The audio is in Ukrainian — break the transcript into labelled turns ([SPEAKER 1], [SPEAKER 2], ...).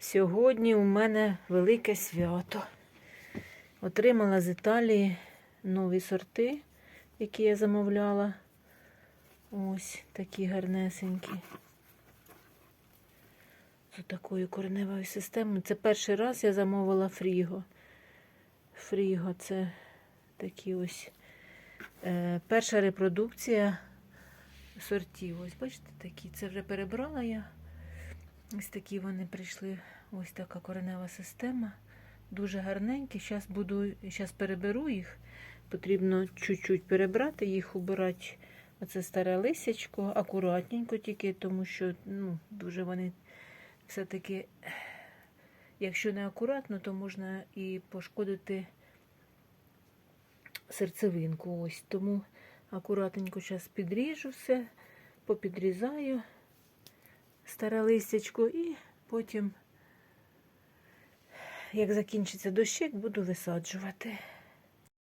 [SPEAKER 1] Сьогодні у мене велике свято. Отримала з Італії нові сорти, які я замовляла. Ось такі гарнесенькі. З такою кореневою системою. Це перший раз я замовила фріго. Фріго це такі ось е, перша репродукція сортів. Ось бачите, такі. Це вже перебрала я. Ось такі вони прийшли. Ось така коренева система. Дуже гарненькі. Зараз буду, зараз переберу їх. Потрібно чуть-чуть перебрати їх, убирати. Оце старе лисячко, акуратненько тільки, тому що ну, дуже вони все-таки, якщо не акуратно, то можна і пошкодити серцевинку. Ось тому акуратненько зараз підріжу все, попідрізаю старе листячко і потім, як закінчиться дощик, буду висаджувати.